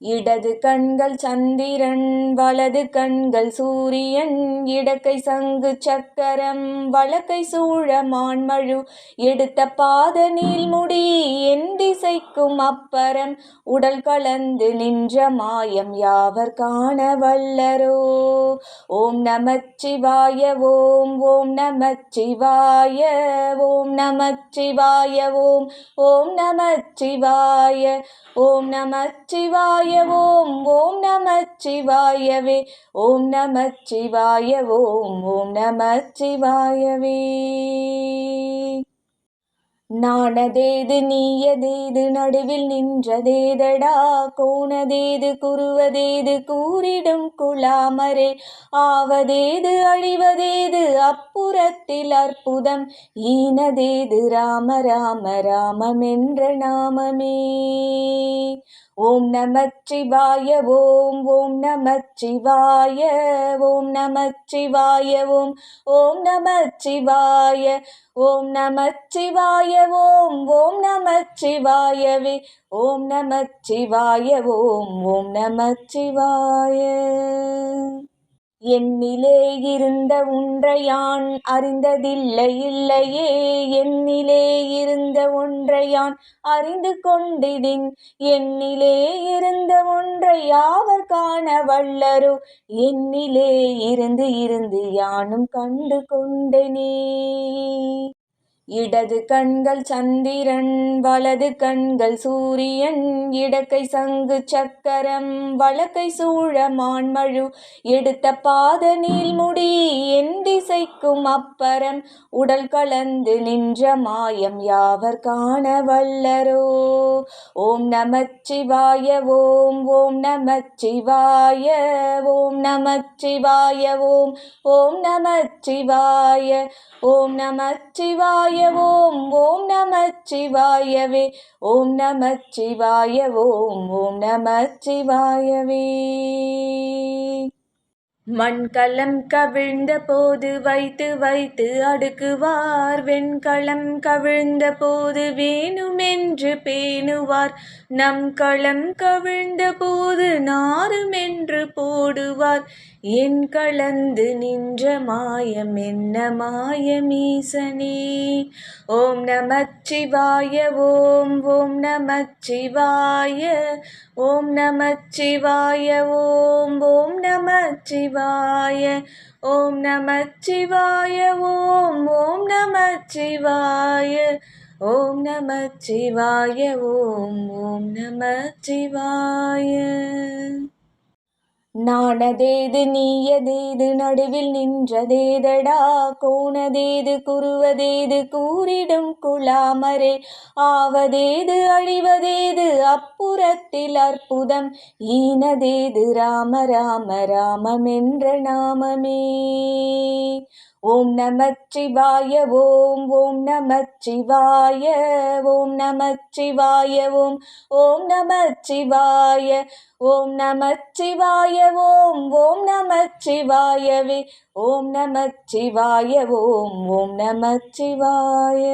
இடது கண்கள் சந்திரன் வலது கண்கள் சூரியன் இடக்கை சங்கு சக்கரம் வழக்கை சூழ மான்மழு எடுத்த பாத நீள்முடி என் திசைக்கும் அப்பறம் உடல் கலந்து நின்ற மாயம் யாவர் காண வல்லரோ? ஓம் நமச்சிவாய ஓம் ஓம் நமச்சிவாய ஓம் நமச்சிவாய ஓம் ஓம் நமச்சிவாய ஓம் நமச்சிவாய. சிவாய ஓம் ஓம் நம சிவாயவே. ஓம் நம சிவாய ஓம் ஓம் நம சிவாயவே. நாணதேது நீயதேது நடுவில் நின்றதேதடா? கோணதேது குருவதேது கூறிடும் குலாமரே ஆவதேது அழிவதேது அப்புறத்தில் அற்புதம்? ஈனதேது ராம ராம ராமமென்ற நாமமே. ஓம் நமச்சிவாய ஓம் ஓம் நமச்சிவாய ஓம் நமச்சிவாய ஓம் ஓம் நமச்சிவாய ஓம் நமச்சிவாய ஓம் ஓம் நமச்சிவாயவே ஓம் நமச்சிவாய ஓம் ஓம் நமச்சிவாய. என்னிலே இருந்த ஒன்றையான் அறிந்ததில்லை இல்லையே என்னிலே இருந்த ஒன்றையான் அறிந்து கொண்டிடின் என்னிலே ஒன்றை யாவர் காண வல்லரோ? என்னிலே இருந்து இருந்து யானும் கண்டு கொண்டனே இடது கண்கள் சந்திரன் வலது கண்கள் சூரியன் இடக்கை சங்கு சக்கரம் வழக்கை சூழ மான்மழு. எடுத்த பாத நீள்முடி என் திசைக்கும் அப்பறம். உடல் கலந்து நின்ற மாயம் யாவர் காண வல்லரோ? ஓம் நமச்சிவாய ஓம் ஓம் நமச்சிவாய ஓம் நமச்சிவாய ஓம் ஓம் நமச்சிவாய ஓம் நமச்சிவாய ஓம் ஓம் நமச்சிவாயவே ஓம் நமச்சிவாய ஓம் ஓம் நமச்சிவாயவே. மண்கலம் கவிழ்ந்த போது வைத்து வைத்து அடுக்குவார். வெண்கலம் கவிழ்ந்த போது வேணுமென்று பேணுவார். நம் களம் கவிழ்ந்த போது நாருமென்று போடுவார். என் கலந்து நின்ற மாயம் என்ன மாயமீசனே? ஓம் நமச்சிவாய ஓம் ஓம் நமச்சிவாய ஓம் நமச்சிவாய ஓம் ஓம் நமச்சிவாய ஓம் நமச்சிவாய ஓம் ஓம் நமச்சிவாய ஓம் நமச்சிவாய ஓம் ஓம் நமச்சிவாய. நாணதேது நீயதேது நடுவில் நின்றதேதடா? கோணதேது குருவதேது கூறிடும் குலாமரே ஆவதேது அழிவதேது அப்புறத்தில் அற்புதம். ஈனதேது ராம ராம ராமமென்ற நாமமே. ஓம் நமச்சிவாய ஓம் ஓம் நமச்சிவாய ஓம் நமச்சிவாய ஓம் ஓம் நமச்சிவாய ஓம் நமச்சிவாய ஓம் ஓம் நமச்சிவாயவே ஓம் நமச்சிவாய ஓம் ஓம் நமச்சிவாய.